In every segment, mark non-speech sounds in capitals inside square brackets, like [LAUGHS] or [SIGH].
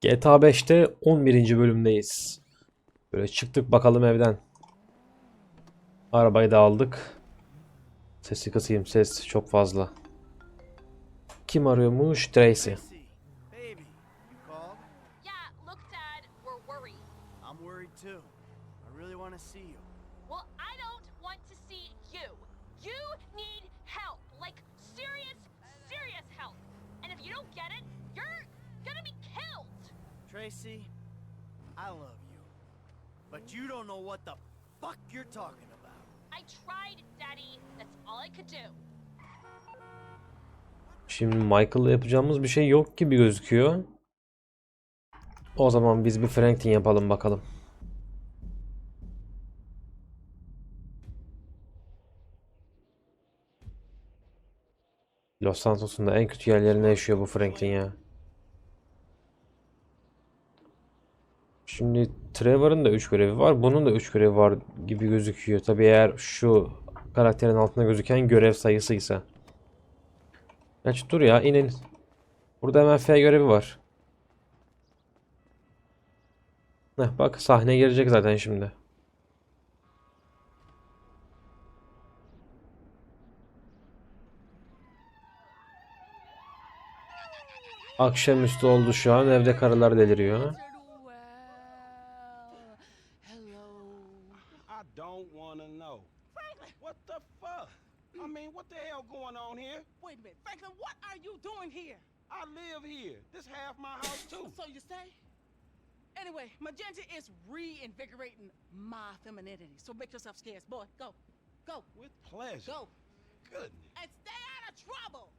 GTA 5'te 11. bölümdeyiz. Böyle çıktık bakalım evden. Arabayı da aldık. Sesi kısayım ses çok fazla. Kim arıyormuş? Tracy. Tracy, baby, you called? Yeah, look, Dad, we're worried. I'm worried too. I really want to see you. Well, I don't want to see you. You need help. Like, serious, serious help. And if you don't get it, you're gonna be killed. Tracy, I love you. But you don't know what the fuck you're talking about. I tried, Daddy. That's all I could do. Şimdi Michael'la yapacağımız bir şey yok gibi gözüküyor. O zaman biz bir Franklin yapalım bakalım. Los Santos'un da en kötü yerlerinde yaşıyor bu Franklin ya. Şimdi Trevor'ın da 3 görevi var. Bunun da 3 görevi var gibi gözüküyor. Tabii eğer şu karakterin altında gözüken görev sayısıysa. Gerçi dur ya inin. Burada hemen F görevi var. Heh, bak sahne girecek zaten şimdi. Akşamüstü oldu şu an evde karılar deliriyor. Mean, what the hell going on here? wait a minute. Franklin, what are you doing here? I live here. This half my house too. So you say? Anyway, Magenta is reinvigorating my femininity. So make yourself scarce, boy. Go. Go. With pleasure. Go. Goodness. And stay out of trouble.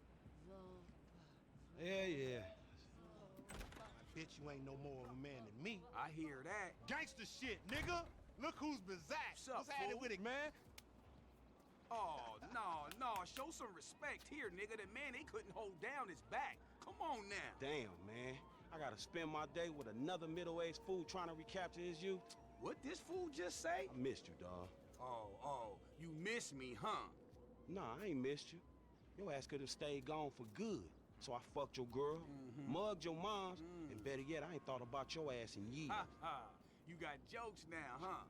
Yeah, yeah. Bitch, you ain't no more of a man than me. I hear that. Gangster shit, nigga. Look who's bizarre. What's up, What's happening with it, man? Oh, no, no. Show some respect here, nigga. The man, they couldn't hold down his back. Come on now. Damn, man. I gotta spend my day with another middle-aged fool trying to recapture his youth. What this fool just say? I missed you, dawg. Oh, oh. You miss me, huh? Nah, I ain't missed you. Your ass could have stayed gone for good. So I fucked your girl, mm-hmm. mugged your moms, and mm. better yet, I ain't thought about your ass in years. Ha ha. You got jokes now, huh?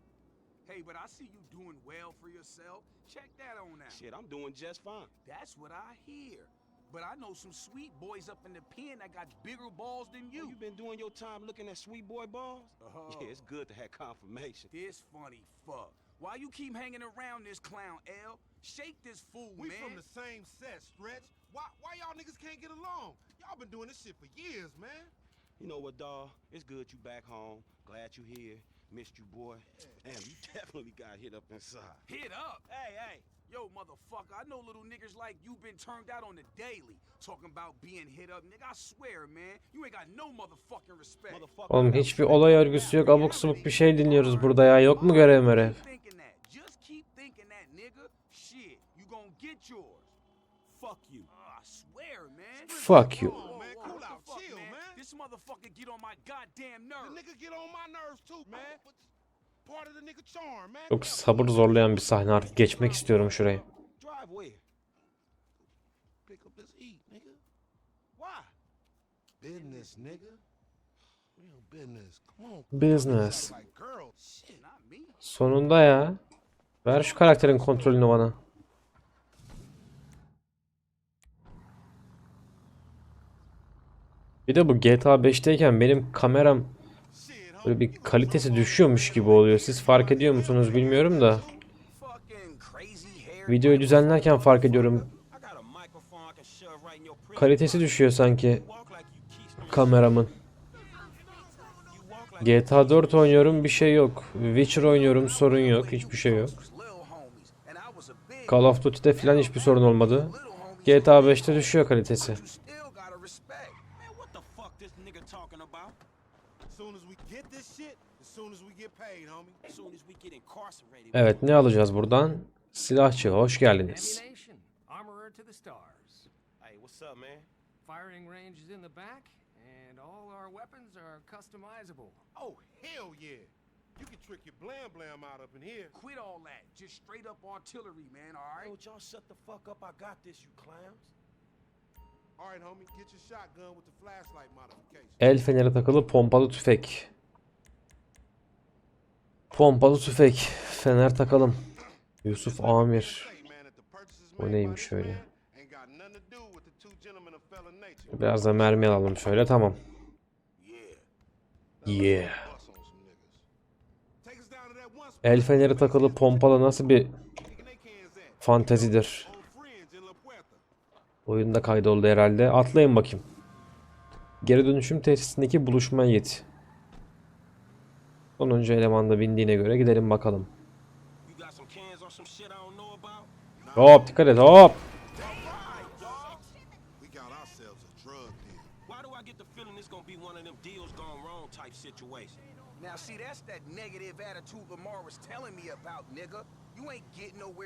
Hey, but I see you doing well for yourself. Check that on out. Shit, I'm doing just fine. That's what I hear. But I know some sweet boys up in the pen that got bigger balls than You, you. you been doing your time looking at sweet boy balls? Oh. Yeah, it's good to have confirmation. This funny fuck. Why you keep hanging around this clown, L? Shake this fool, We man. We from the same set, Stretch. Why, why y'all niggas can't get along? Y'all been doing this shit for years, man. You know what, dawg? It's good you back home. Glad you here. Missed you, boy. Damn, you definitely got hit up inside. Hit up. Hey, hey. Yo, motherfucker, I know little niggas like you been turned out on the daily. Talking about being hit up, nigga. I swear, man. You ain't got no motherfucking respect. Oğlum hiçbir olay örgüsü yok. Abuk subuk bir şey dinliyoruz burada ya. Yok mu görev that. Just keep thinking that, nigga. Shit, you gonna get yours. Fuck you. I swear, man. Fuck you. Chill, man. This motherfucker get on my goddamn The nerves. nigga get on my nerves too, man. Part of the nigga charm, man. Çok sabır zorlayan bir sahne artık. Geçmek istiyorum şurayı. Drive where? Pick up this eat, nigga. Why? Business, nigga. Real business. Sonunda ya. Ver şu karakterin kontrolünü bana. Bir de bu GTA 5'teyken benim kameram böyle bir kalitesi düşüyormuş gibi oluyor. Siz fark ediyor musunuz bilmiyorum da. Videoyu düzenlerken fark ediyorum. Kalitesi düşüyor sanki kameramın. GTA 4 oynuyorum bir şey yok. Witcher oynuyorum sorun yok. Hiçbir şey yok. Call of Duty'de falan hiçbir sorun olmadı. GTA 5'te düşüyor kalitesi. You still gotta respect. Man, what the fuck this nigga talking about? As soon as we get this shit, as soon as we get paid, homie. As soon as we get incarcerated. Evet ne alacağız buradan? Silahçı hoş geldiniz. Firing range is in the back, and all our weapons are customizable. Oh, hell yeah. You can trick your blam blam out up in here. Quit all that. Just straight up artillery, man, Yo, alright? y'all shut the fuck up. I got this, you clowns. All right, homie, get your shotgun with the flashlight modification. El feneri takılı pompalı tüfek. Pompalı tüfek. Fener takalım. Yusuf Amir. O neymiş öyle? Biraz da mermi alalım şöyle tamam. Yeah. El feneri takılı pompalı nasıl bir fantezidir. Oyunda kaydoldu herhalde. Atlayın bakayım. Geri dönüşüm tesisindeki buluşmaya git. Sonuncu eleman da bindiğine göre gidelim bakalım. Hop dikkat et hop.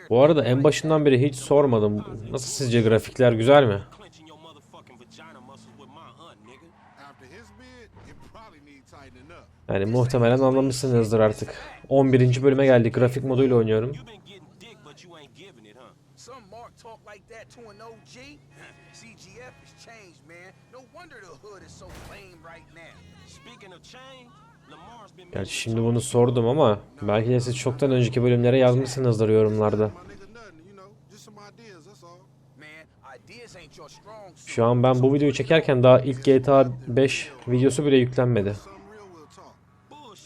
Bu arada en başından beri hiç sormadım. Nasıl sizce grafikler güzel mi? Yani muhtemelen anlamışsınızdır artık. 11. bölüme geldik. Grafik moduyla oynuyorum. You been getting dick, but you ain't giving it, huh? Some Mark talk like that to an OG? CGF has changed, man. No wonder the hood is so lame right now. Speaking of change, Lamar's been Gerçi şimdi bunu sordum ama belki de siz çoktan önceki bölümlere yazmışsınızdır yorumlarda. My nigga nothing, you know, just some ideas, that's all. Man, ideas ain't your strong suit. Şu an ben bu videoyu çekerken daha ilk GTA 5 videosu bile yüklenmedi.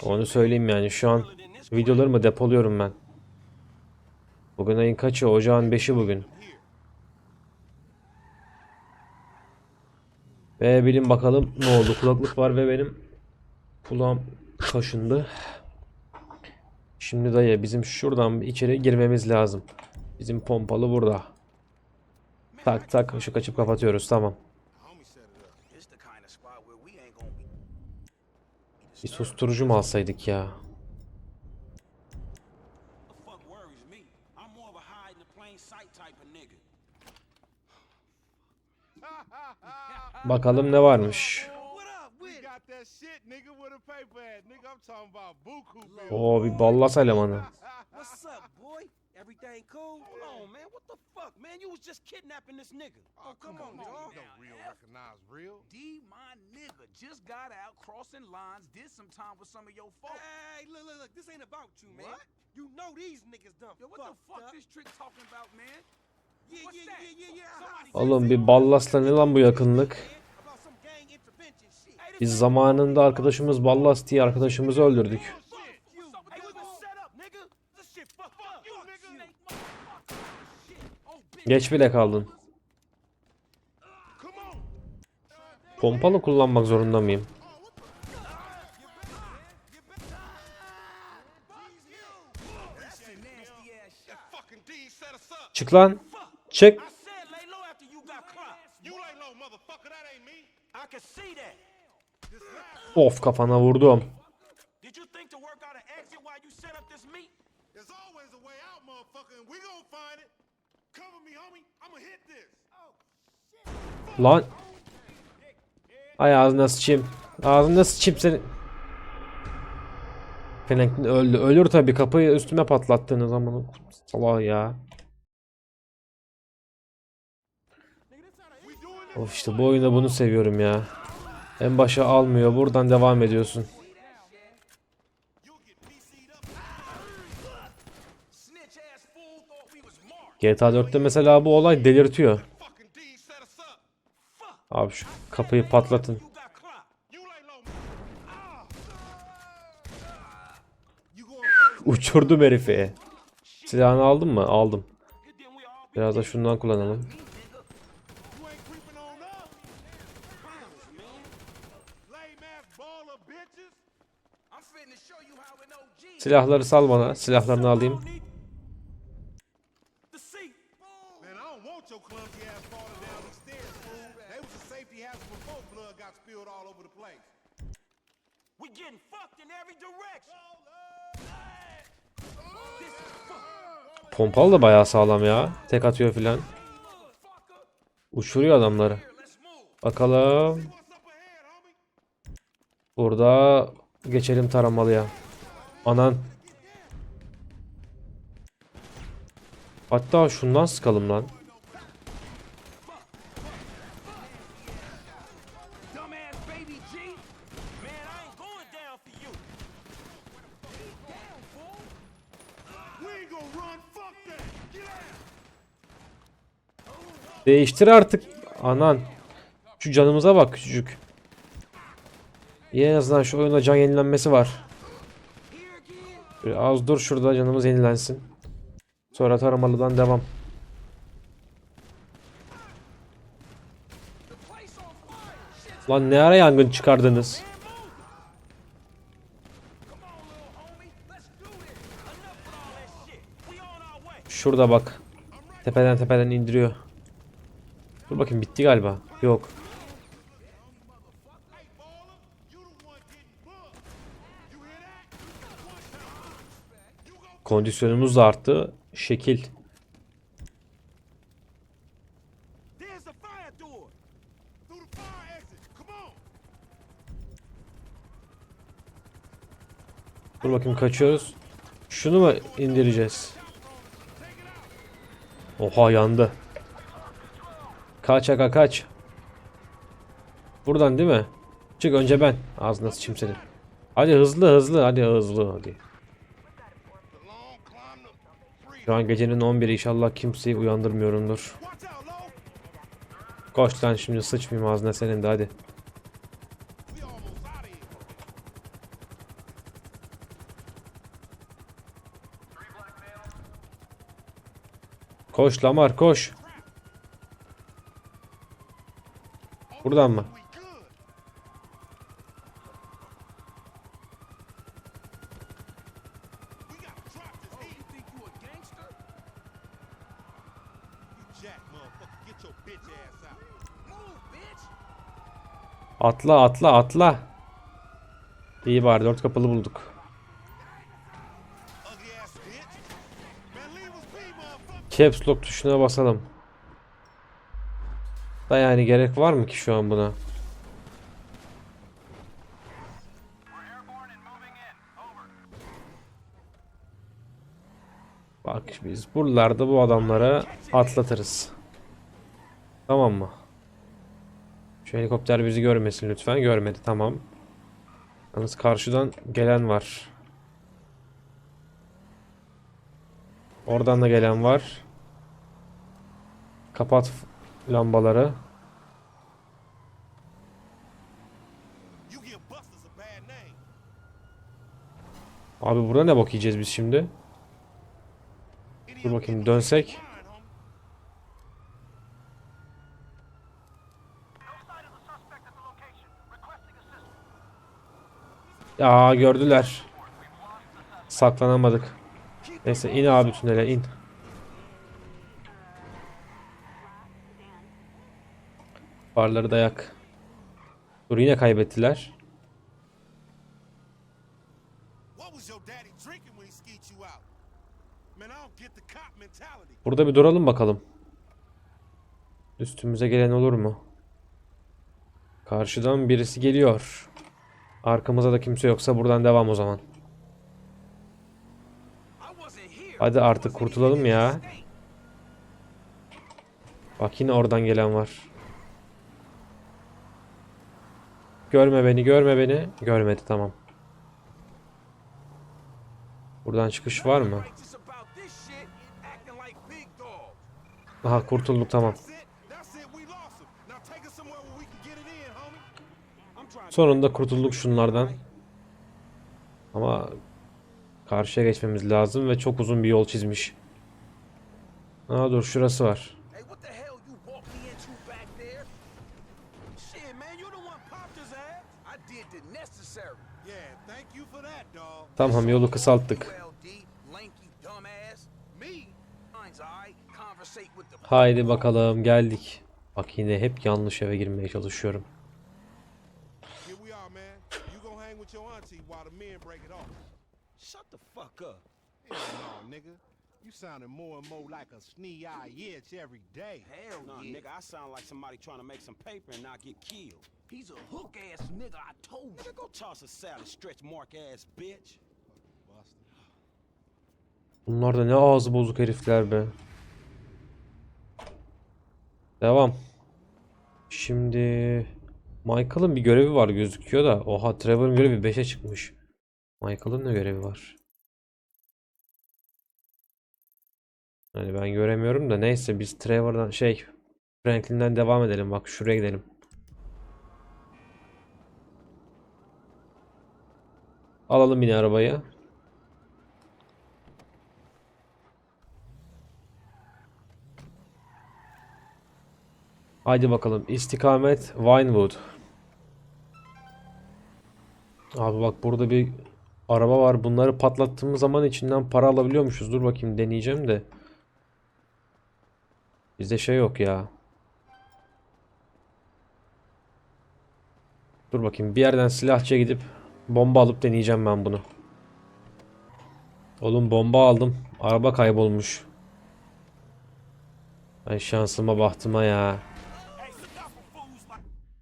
Onu söyleyeyim yani şu an videolarımı depoluyorum ben. Bugün ayın kaçı? Ocağın 5'i bugün. Ve bilin bakalım ne oldu. Kulaklık var ve benim kulağım kaşındı. Şimdi dayı bizim şuradan içeri girmemiz lazım. Bizim pompalı burada. Tak tak ışık açıp kapatıyoruz tamam. Bir susturucu mu alsaydık ya? Bakalım ne varmış. Oo bir ballas elemanı. Everything cool? Hold on, man. What the fuck, man? You was just kidnapping this nigga. Oh, come on, nigga. You don't real recognize real. D, my nigga, just got out crossing lines, did some time with some of your folks. Hey, look, look, look. This ain't about you, man. What? You know these niggas done Yo, what the fuck up. this trick talking about, man? Yeah, What's yeah, that? yeah, yeah, yeah. Oğlum bir ballasla ne lan bu yakınlık? Biz zamanında arkadaşımız ballas diye arkadaşımızı öldürdük. fuck you. Hey, we was set up, nigga. This shit fucked up. You, nigga. Geç bile kaldın. Pompalı kullanmak zorunda mıyım? That's a nasty ass shot. Fucking D set us up. Çık lan. Çık. I said lay low after you got clocked. You lay low, motherfucker. That ain't me. I can see that. Of kafana vurdum. Did you think to work out an exit while you set up this meet? There's always a way out, motherfucker, and we gonna find it. Cover me, homie. I'ma hit this. Lan. Ay ağzına sıçayım. Ağzına sıçayım seni. Franklin öldü. Ölür tabii kapıyı üstüme patlattığınız zaman. Salak ya. Of işte bu oyunda bunu seviyorum ya. En başa almıyor. Buradan devam ediyorsun. GTA 4'te mesela bu olay delirtiyor. Fucking D set us up. Abi şu kapıyı patlatın. Uçurdum herifi. Silahını aldın mı? Aldım. Biraz da şundan kullanalım. Silahları sal bana. Silahlarını alayım. The seat. Man, I don't want your clumsy ass falling down these stairs, fool. They was a safety hazard before blood got spilled all over the place. We getting fucked in every direction. This is fucked. Pompalı da bayağı sağlam ya. Tek atıyor filan. Uçuruyor adamları. Bakalım. Burada geçelim taramalıya. Anan. Hatta şundan sıkalım lan. gonna run? Fuck that. Get out. Değiştir artık. Anan. Şu canımıza bak küçücük. En azından şu oyunda can yenilenmesi var. Az dur şurada canımız yenilensin. Sonra taramalıdan devam. Lan ne ara yangın çıkardınız? Şurada bak. Tepeden tepeden indiriyor. Dur bakayım bitti galiba. Yok. Kondisyonumuz da arttı. Şekil. Dur bakayım kaçıyoruz. Şunu mu indireceğiz? Oha yandı. Kaç aga kaç. Buradan değil mi? Çık önce ben. Ağzına sıçayım senin. Hadi hızlı hızlı hadi hızlı hadi. Şu an gecenin 11'i inşallah kimseyi uyandırmıyorumdur. Koş lan şimdi sıçmayayım ağzına senin de hadi. Koş Lamar koş. Move, bitch! Atla atla atla. İyi bari dört kapılı bulduk. Caps lock tuşuna basalım. Da yani gerek var mı ki şu an buna? Bak biz buralarda bu adamları atlatırız. Tamam mı? Şu helikopter bizi görmesin lütfen. Görmedi tamam. Yalnız karşıdan gelen var. Oradan da gelen var. Kapat lambaları. Abi burada ne yiyeceğiz biz şimdi? Dur bakayım dönsek. Ya gördüler. Saklanamadık. Neyse in abi tünele in. Don't get the cop mentality. Burada bir duralım bakalım. Üstümüze gelen olur mu? Karşıdan birisi geliyor. Arkamızda da kimse yoksa buradan devam o zaman. Hadi artık kurtulalım ya. Bak yine oradan gelen var. Görme beni, görme beni. Görmedi tamam. Buradan çıkış var mı? Aha kurtulduk tamam. Sonunda kurtulduk şunlardan. Ama karşıya geçmemiz lazım ve çok uzun bir yol çizmiş. Aa dur şurası var. Tamam yolu kısalttık. Haydi bakalım geldik. Bak yine hep yanlış eve girmeye çalışıyorum. You sounding more and more like a snee-eye itch every day. Hell Nah, yeah. nigga, I sound like somebody trying to make some paper and not get killed. He's a hook ass nigga, I told you. Nigga, go toss a salad, stretch mark ass bitch. Bunlar da ne ağzı bozuk herifler be. Devam. Şimdi Michael'ın bir görevi var gözüküyor da. Oha Trevor'ın görevi 5'e çıkmış. Michael'ın ne görevi var? Hani ben göremiyorum da neyse biz Trevor'dan şey Franklin'den devam edelim. Bak şuraya gidelim. Alalım yine arabayı. Haydi bakalım. İstikamet Vinewood. Abi bak burada bir araba var. Bunları patlattığımız zaman içinden para alabiliyormuşuz. Dur bakayım deneyeceğim de. Bizde şey yok ya. Dur bakayım bir yerden silahçıya gidip bomba alıp deneyeceğim ben bunu. Oğlum bomba aldım. Araba kaybolmuş. Ben şansıma bahtıma ya.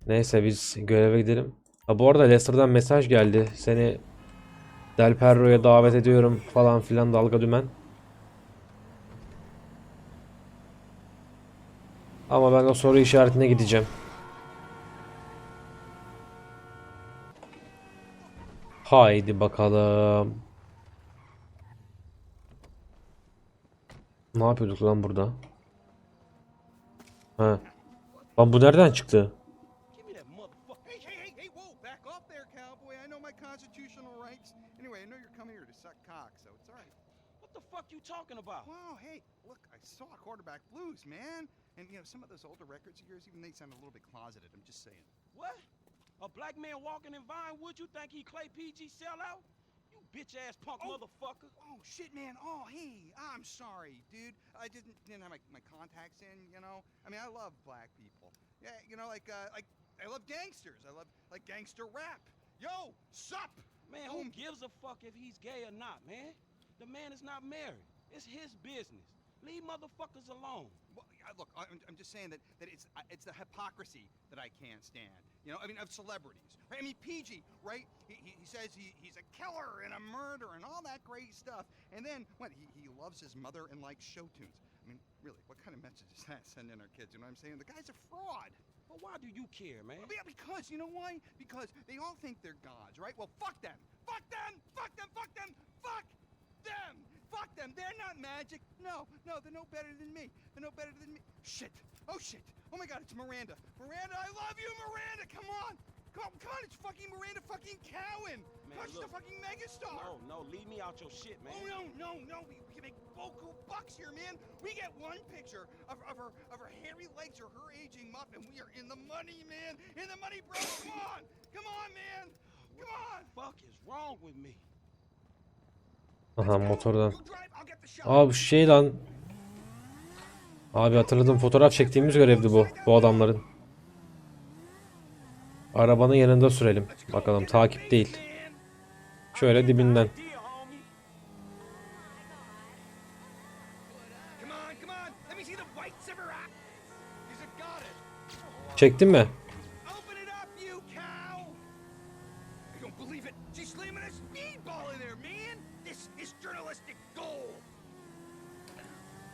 Neyse biz göreve gidelim. Ha, bu arada Lester'dan mesaj geldi. Seni Del Perro'ya davet ediyorum falan filan dalga dümen. Ama ben o soru işaretine gideceğim. Haydi bakalım. Ne yapıyorduk lan burada? Ha. Lan bu nereden çıktı? What the fuck you talking about? Wow, hey, look, I saw quarterback blues, man. And, you know, some of those older records of yours, even they sound a little bit closeted. I'm just saying. What? A black man walking in Vinewood, you think he Clay PG sellout? You bitch ass punk Oh. motherfucker. Oh, shit, man. Oh, hey, I'm sorry, dude. I didn't didn't have my, my contacts in, you know? I mean, I love black people. Yeah, you know, like, uh, like, I love gangsters. I love, like, gangster rap. Yo, sup? Man, who gives a fuck if he's gay or not, man? The man is not married. It's his business. Leave motherfuckers alone. Well, look, I'm, I'm just saying that, that it's it's the hypocrisy that I can't stand. You know, I mean, of celebrities. Right? I mean, PG, right? He, he, he says he, he's a killer and a murderer and all that great stuff. And then, what? He, he loves his mother and likes show tunes. I mean, really, what kind of message is that [LAUGHS] sending our kids? You know what I'm saying? The guy's a fraud. But why do you care, man? Yeah, because, you know why? Because they all think they're gods, right? Well, fuck them. Fuck them! Fuck them! Fuck them! Fuck them! Fuck them! They're not magic. No, no, they're no better than me. They're no better than me. Shit. Oh, shit. Oh my god, it's Miranda. Miranda, I love you, Miranda! Come on! Come on, come on, it's fucking Miranda fucking Cowan! Man, she's a fucking megastar! No, no, leave me out your shit, man. Oh no, no, no! We, we can make boku bucks here, man. We get one picture of, of her of her hairy legs or her aging muff, and we are in the money, man. In the money, bro. Come on, come on, man. Come on. fuck is wrong with me? Aha motordan. Abi şey lan. Abi hatırladım fotoğraf çektiğimiz görevdi bu. Bu adamların. Arabanın yanında sürelim. Bakalım takip değil. Şöyle dibinden. Dear homie.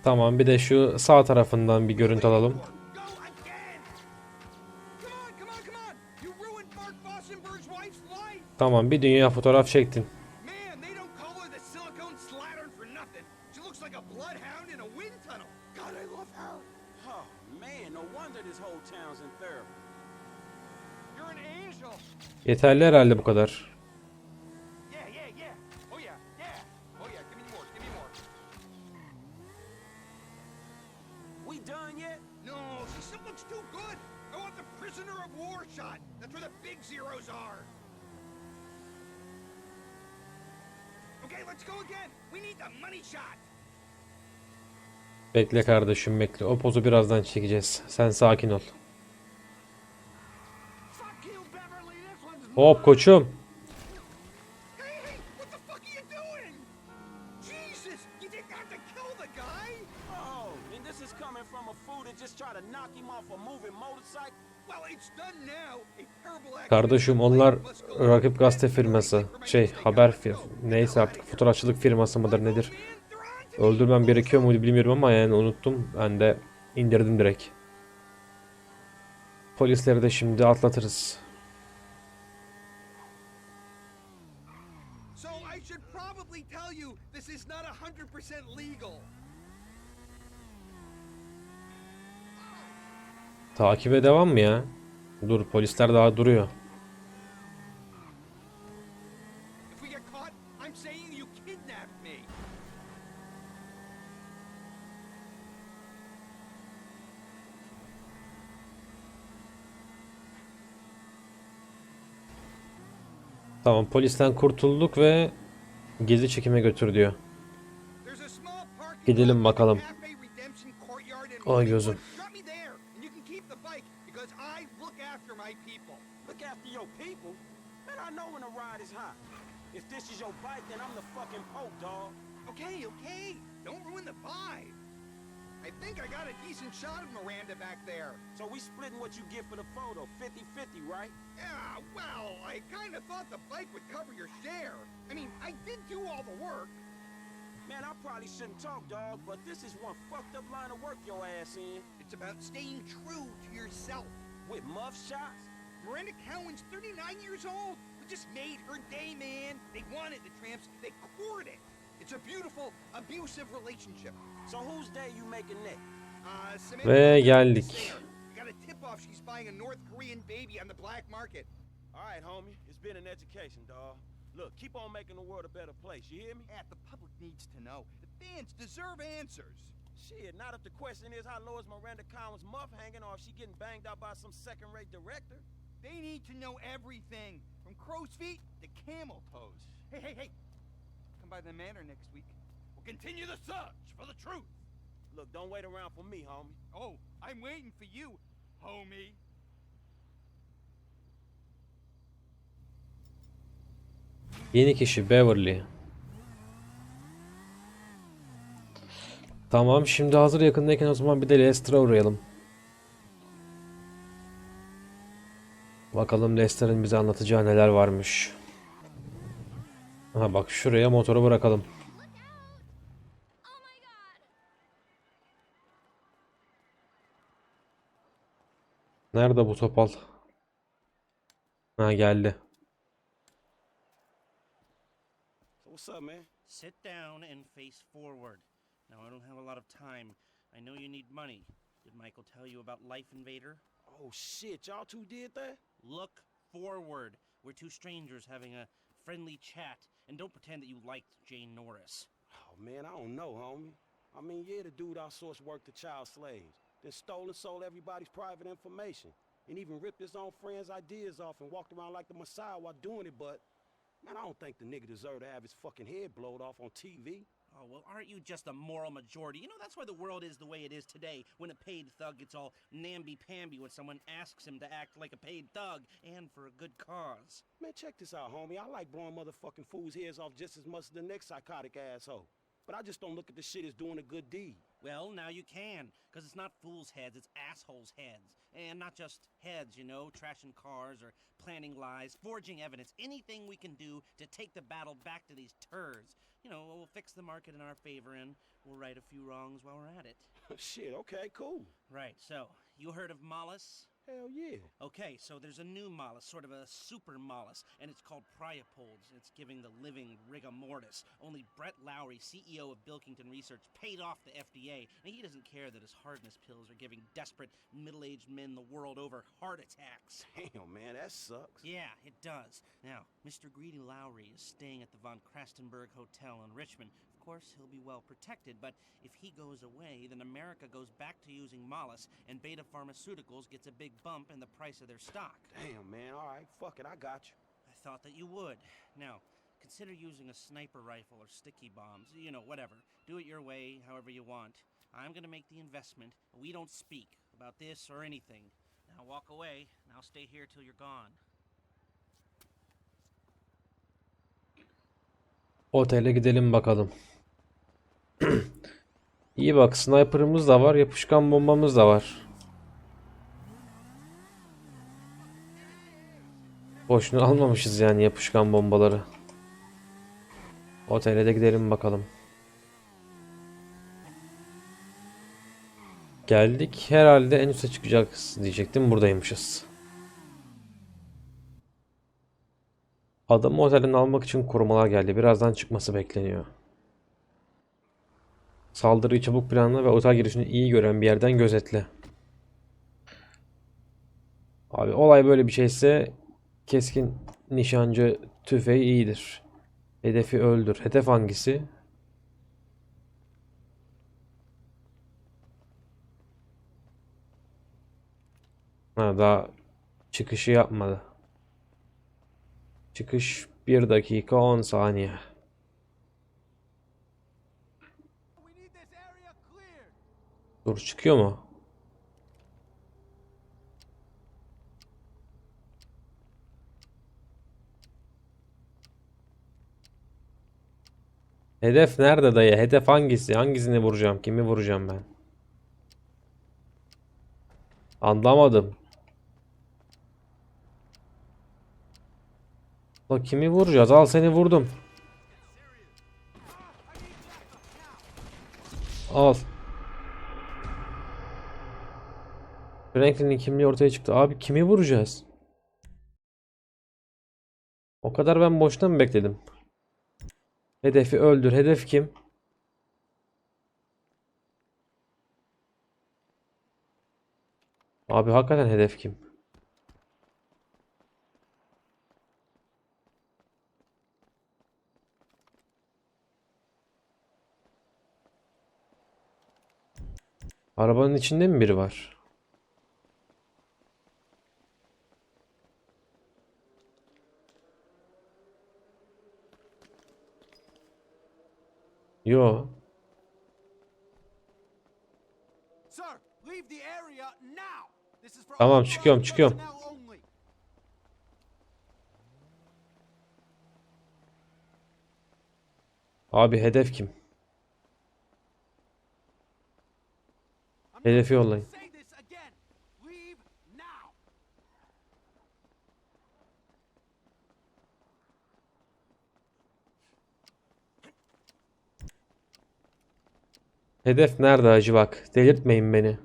Tamam bir de şu sağ tarafından bir görüntü alalım. Go again! Come on, come on, come on! You too good. I want the prisoner of war shot. That's where the big zeros are. Okay, let's go again. We need the money shot. Bekle kardeşim bekle. O pozu birazdan çekeceğiz. Sen sakin ol. Hop koçum. Just to knock him off a moving motorcycle? Kardeşim onlar rakip gazete firması. Şey haber fir neyse artık fotoğrafçılık firması mıdır nedir? Öldürmem gerekiyor muydu bilmiyorum ama yani unuttum. Ben de indirdim direkt. Polisleri de şimdi atlatırız. So I should probably tell you this is not 100% legal. Takibe devam mı ya? Dur polisler daha duruyor. Tamam polisten kurtulduk ve gizli çekime götür diyor. Gidelim bakalım. Ay gözüm. Keep the bike because I look after my people. Look after your people. Man, I know when the ride is hot. If this is your bike, then I'm the fucking Pope, dog. Okay, okay. Don't ruin the vibe. I think I got a decent shot of Miranda back there. So we splitting what you get for the photo, 50-50, right? Yeah, well, I kind of thought the bike would cover your share. I mean, I did do all the work. Man, I probably shouldn't talk, dog, but this is one fucked up line of work your ass in. It's about staying true to yourself. With muff shots? Miranda Cowan's 39 years old. We just made her day, man. They wanted the tramps. They courted. It's a beautiful, abusive relationship. So whose day you making next? Uh, Samantha Ve Cowan's geldik. there. We got a tip-off she's buying a North Korean baby on the black market. All right, homie. It's been an education, dog. Look, keep on making the world a better place. You hear me? Yeah, the public needs to know. The fans deserve answers. Shit, not if the question is how low is Miranda Collins' muff hanging or if she getting banged out by some second-rate director. They need to know everything, from crow's feet to camel toes. Hey, hey, hey! Come by the manor next week. We'll continue the search for the truth. Look, don't wait around for me, homie. Oh, I'm waiting for you, homie. Yeni kişi Beverly. Tamam şimdi hazır yakındayken o zaman bir de Lester'a uğrayalım. Bakalım Lester'ın bize anlatacağı neler varmış. Aha bak şuraya motoru bırakalım. Nerede bu topal? Ha geldi. What's up, man? Sit down and face forward. Now, I don't have a lot of time. I know you need money. Did Michael tell you about Life Invader? Oh, shit, y'all two did that? Look forward. We're two strangers having a friendly chat, and don't pretend that you liked Jane Norris. Oh, man, I don't know, homie. I mean, yeah, the dude outsourced work to child slaves, then stole and sold everybody's private information, and even ripped his own friends' ideas off and walked around like the Messiah while doing it, but, man, I don't think the nigga deserved to have his fucking head blowed off on TV. Oh, well, aren't you just a moral majority? You know, that's why the world is the way it is today, when a paid thug gets all namby-pamby when someone asks him to act like a paid thug, and for a good cause. Man, check this out, homie. I like blowing motherfucking fools' heads off just as much as the next psychotic asshole. But I just don't look at the shit as doing a good deed. Well, now you can, because it's not fools' heads, it's assholes' heads. And not just heads, you know, trashing cars or planning lies, forging evidence, anything we can do to take the battle back to these turds. You know, we'll fix the market in our favor and we'll right a few wrongs while we're at it. [LAUGHS] shit, okay, cool. Right, so, you heard of Mollis? Hell yeah. Okay, so there's a new mollusk, sort of a super mollusk, and it's called Priapods. It's giving the living rigor mortis. Only Brett Lowry, CEO of Bilkington Research, paid off the FDA, and he doesn't care that his hardness pills are giving desperate middle-aged men the world over heart attacks. [LAUGHS] Damn, man, that sucks. Yeah, it does. Now, Mr. Greedy Lowry is staying at the Von Krastenberg Hotel in Richmond. Of course, he'll be well protected, but if he goes away, then America goes back to using mollusk, and Beta Pharmaceuticals gets a big bump in the price of their stock. Damn, man, all right, fuck it, I got you. I thought that you would. Now, consider using a sniper rifle or sticky bombs. You know, whatever. Do it your way, however you want. I'm gonna make the investment. We don't speak about this or anything. Now walk away, and I'll stay here till you're gone. Otele gidelim bakalım. [CLEARS THROAT] İyi bak sniper'ımız da var, yapışkan bombamız da var. Boşuna almamışız yani yapışkan bombaları. Otele de gidelim bakalım. Geldik. Herhalde en üste çıkacağız diyecektim. Buradaymışız. Adamı otelden almak için korumalar geldi. Birazdan çıkması bekleniyor. Saldırıyı çabuk planla ve otel girişini iyi gören bir yerden gözetle. Abi olay böyle bir şeyse keskin nişancı tüfeği iyidir. Hedefi öldür. Hedef hangisi? Ha daha çıkışı yapmadı. Çıkış 1 dakika 10 saniye. Dur çıkıyor mu? Hedef nerede dayı? Hedef hangisi? Hangisini vuracağım? Kimi vuracağım ben? Anlamadım. La kimi vuracağız? Al seni vurdum. Al. Franklin'in kimliği ortaya çıktı. Abi kimi vuracağız? O kadar ben boşuna mı bekledim? Hedefi öldür. Hedef kim? Abi hakikaten hedef kim? Arabanın içinde mi biri var? Yo. Tamam, çıkıyorum, çıkıyorum. Abi hedef kim? Hedefi yollayın. Hedef nerede hacı bak. Delirtmeyin beni.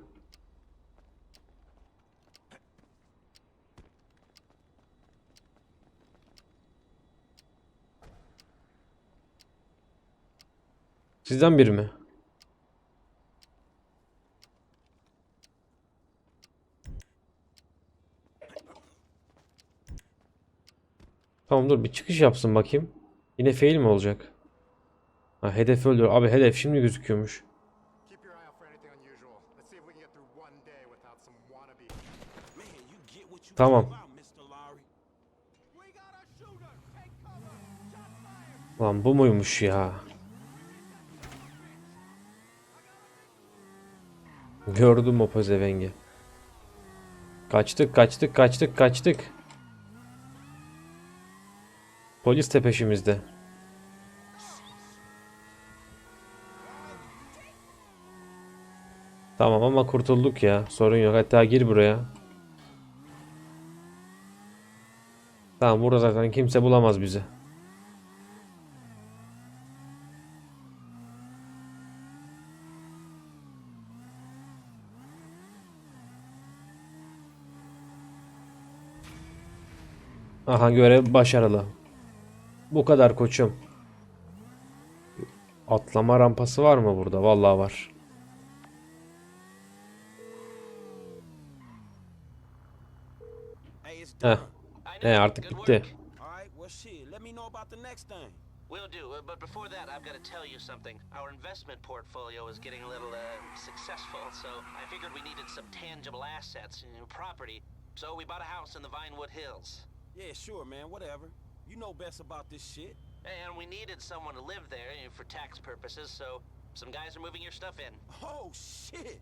Sizden biri mi? Tamam dur bir çıkış yapsın bakayım. Yine fail mi olacak? Ha hedef öldür. Abi hedef şimdi gözüküyormuş. Tamam. Lan bu muymuş ya? Gördüm o pezevengi. Kaçtık, kaçtık, kaçtık, kaçtık. Polis de peşimizde. Tamam ama kurtulduk ya. Sorun yok. Hatta gir buraya. Tamam burada zaten kimse bulamaz bizi. Aha görev başarılı. Bu kadar koçum. Atlama rampası var mı burada? Vallahi var. Heh. E artık bitti. Will do, uh, but before that, I've got to tell you something. Our investment portfolio is getting a little uh, successful, so I figured we needed some tangible assets, you know, property. So we bought a house in the Vinewood Hills. Yeah, sure, man. Whatever. You know best about this shit. And we needed someone to live there you know, for tax purposes, so some guys are moving your stuff in. Oh, shit.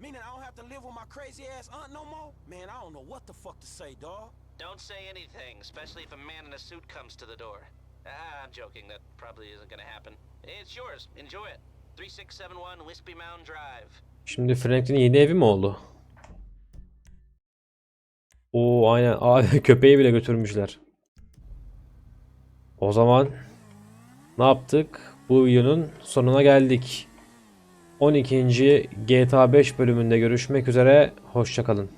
Meaning I don't have to live with my crazy ass aunt no more? Man, I don't know what the fuck to say, dawg. Don't say anything, especially if a man in a suit comes to the door. Ah, I'm joking. That probably isn't gonna happen. It's yours. Enjoy it. 3671 Wispy Mound Drive. Şimdi Franklin'in yeni evi mi oldu? Oo aynen. Aa, [LAUGHS] köpeği bile götürmüşler. O zaman ne yaptık? Bu videonun sonuna geldik. 12. GTA 5 bölümünde görüşmek üzere. Hoşçakalın.